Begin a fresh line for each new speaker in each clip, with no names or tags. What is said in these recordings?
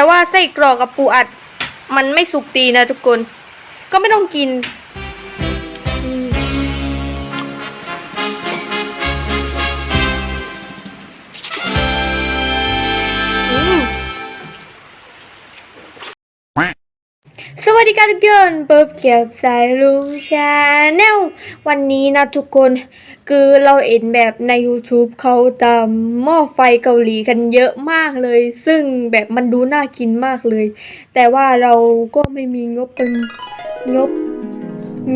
แต่ว่าไส้กรอกกับปูอัด มันไม่สุกตีนะทุกคน ก็ไม่ต้องกิน ดีค่ะทุกคนเปิบเกียบสายลุงชาแนลวันนี้นะทุกคนคือเราเห็นแบบใน YouTube เขาตามหม้อไฟเกาหลีกันเยอะมากเลย ซึ่งแบบมันดูน่ากินมากเลย แต่ว่าเราก็ไม่มีงบเป็นงบ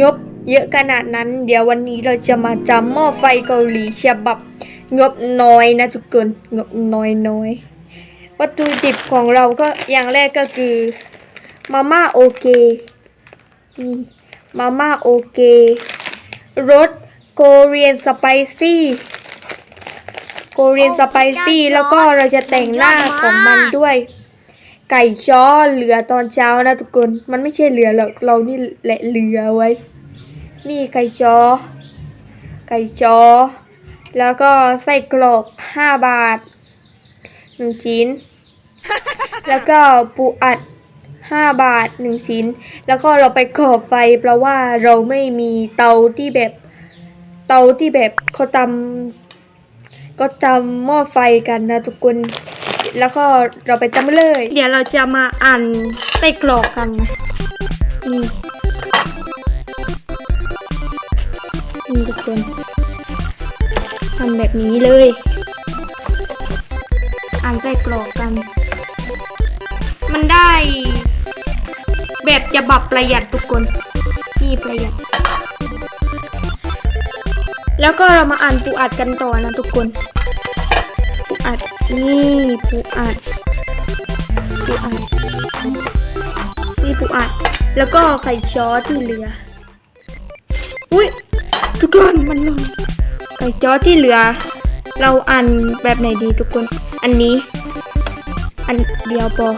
งบเยอะขนาดนั้น เดี๋ยววันนี้เราจะมาจำหม้อไฟเกาหลีฉบับงบน้อยนะทุกคนงบน้อยน้อยวัตถุดิบของเราก็อย่างแรกก็คือ มาม่าโอเคนี่มาม่าโอเครสโกเรียนสไปซี่โกเรียนสไปซี่แล้วก็เราจะแต่งหน้าของมันด้วย ไก่จ้อเหลือตอนเช้านะทุกคน มันไม่ใช่เหลือหรอกเรานี่แหละเหลือไว้ นี่ไก่จ้อไก่จ้อแล้วก็ไส้กรอกห้าบาทหนึ่งชิ้น แล้วก็ปูอัด ห้าบาทหนึ่งชิ้น แล้วก็เราไปขอบไฟเพราะว่าเราไม่มีเตาที่แบบเตาที่แบบเขาตำก็ตำหม้อไฟกันนะทุกคน แล้วก็เราไปตำเลย เดี๋ยวเราจะมาอ่านไส้กรอกกันนะนี่นี่ทุกคนทำแบบนี้เลยอ่านไส้กรอกกัน มันได้ แบบจะบับประหยัดทุกคนนี่ประหยัด แล้วก็เรามาอ่านปูอัดกันต่อนะทุกคนปูอัดนี่ปูอัดปูอัดนี่ปูอัด แล้วก็ไข่จ้อที่เหลืออุ้ยทุกคนมันล่นไข่จ้อที่เหลือ เราอ่านแบบไหนดีทุกคน อันนี้ อันเดียวพอ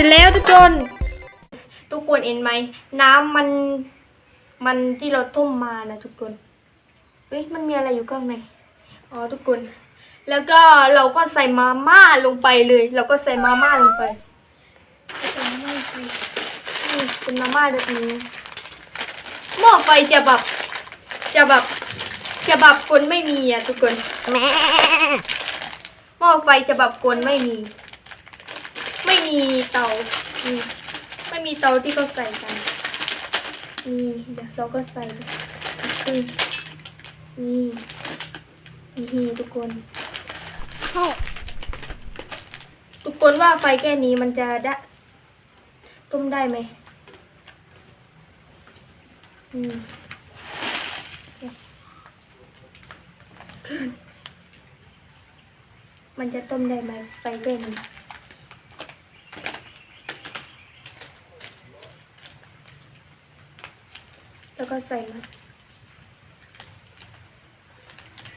ร็จแล้วทุกคน ทุกคนเห็นไหม น้ำมัน มันที่เราต้มมานะทุกคนเอ้ยมันมีอะไรอยู่ข้างใน อ๋อทุกคน แล้วก็เราก็ใส่มาม่าลงไปเลย เราก็ใส่มาม่าลงไปใส่มาม่าลงไปนี่เป็นมาม่าแบบนี้หม้อไฟจะแบบ จะแบบ จะแบบกลไม่มีอะทุกคนหม้อไฟจะแบบกลไม่มี ไม่มีเตาไม่มีเตาที่เขาใส่กัน นี่เดี๋ยวเราก็ใส่อืมนี่นี่ทุกคนทุกคนว่าไฟแค่นี้มันจะได้ต้มได้ไหมอืมมันจะต้มได้ไหมไฟแค่นี้ แล้วก็ใส่มัน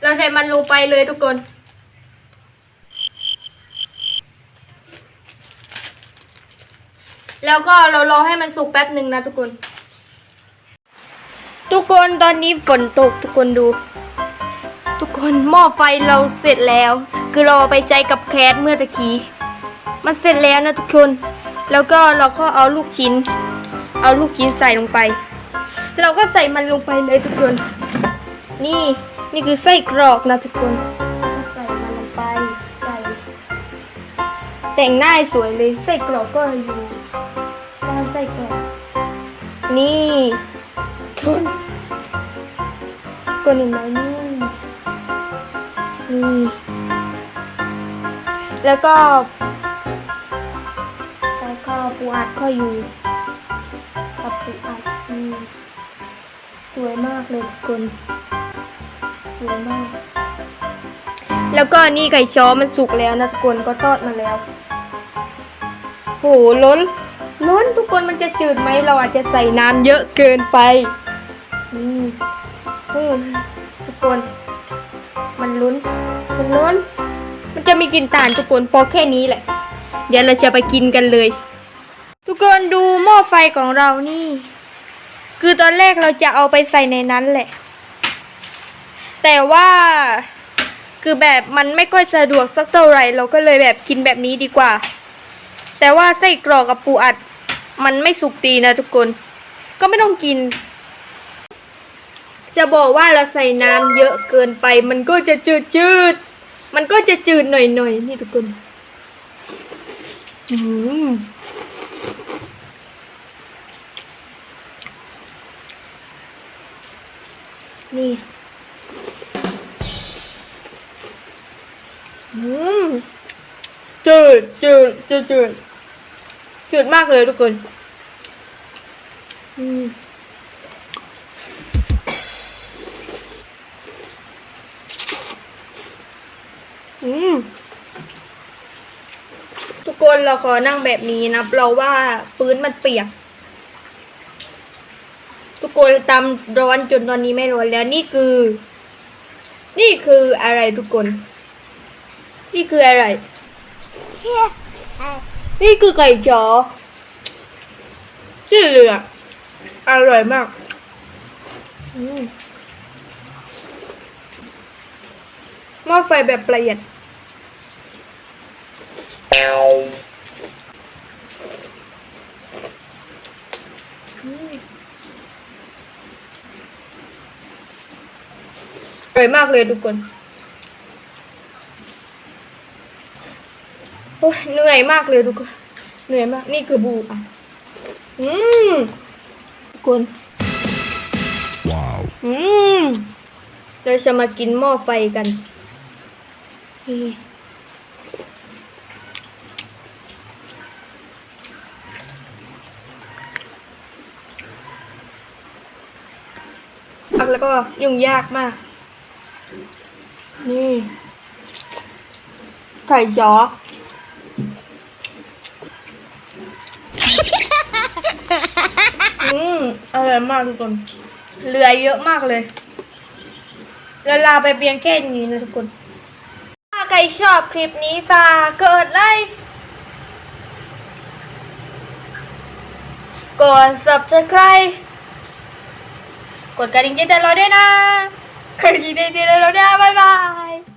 เราใส่มันลงไปเลยทุกคนแล้วก็เรารอให้มันสุกแป๊บหนึ่งนะทุกคน ทุกคนตอนนี้ฝนตกทุกคนดู ทุกคนหม้อไฟเราเสร็จแล้ว คือเราเอไปใจกับแคสเมื่อตะกี้มันเสร็จแล้วนะทุกคน แล้วก็เราก็เอาลูกชิ้น เอาลูกชิ้นใส่ลงไป เราก็ใส่มันลงไปเลยทุกคน นี่นี่คือไส้กรอกนะทุกคน ใส่มันลงไปใส่แต่งหน้าสวยเลยไส้กรอกก็อยู่ด้านไส้กรอก นี่ทุนก็หนึ่งไม้นี่นี่แล้วก็แล้วก็ปูอัดก็อยู่ วยมากเลยทุกคนสวยมาก แล้วก็นี่ไก่ช้อมันสุกแล้วนะทุกคนก็ทอดมาแล้วโหล้น ล้นทุกคนมันจะจืดไหมเราอาจจะใส่น้ำเยอะเกินไปนี่อืมทุกคน มันล้น มันล้น มันจะมีกลิ่นต่างทุกคนพอแค่นี้แหละ เดี๋ยวเราจะไปกินกันเลย ทุกคนดูหม้อไฟของเรานี่ คือตอนแรกเราจะเอาไปใส่ในนั้นแหละ แต่ว่าคือแบบมันไม่ค่อยสะดวกสักเท่าไหร่เราก็เลยแบบกินแบบนี้ดีกว่า แต่ว่าไส้กรอกกับปูอัด มันไม่สุกดีนะทุกคน ก็ไม่ต้องกิน จะบอกว่าเราใส่น้ำเยอะเกินไป มันก็จะจืดจืดมันก็จะจืดหน่อยหน่อยนี่ทุกคน อืม นี่อืมจืดจืดจืดจืดจืดมากเลยทุกคนอืมอืมทุกคนเราขอนั่งแบบนี้นะเราว่าพื้นมันเปียก กคนตามร้อนจนตอนนี้ไม่ร้อนแล้วนี่คือ นี่คืออะไรทุกคน นี่คืออะไร นี่คือไก่จอที่เหลืออร่อยมากอืมหม้อไฟแบบประหยัดอืม อร่อยมากเลยทุกคน โอ้ยเหนื่อยมากเลยทุกคน เหนื่อยมาก นี่คือบูอะ อืมทุกคน
Wow.
อืม เราจะมากินหม้อไฟกันนี่อักแล้วก็ยุ่งยากมาก นี่ไก่จออืมอร่อยมากทุกคนเหลือเยอะมากเลยแล้วลาไปเพียงแค่นี้นะทุกคน ถ้าใครชอบคลิปนี้ฝากกดไลค์ กด subscribe กดกระดิ่งแจ้งเตือนเราด้วยนะ กดกระดิ่งแจ้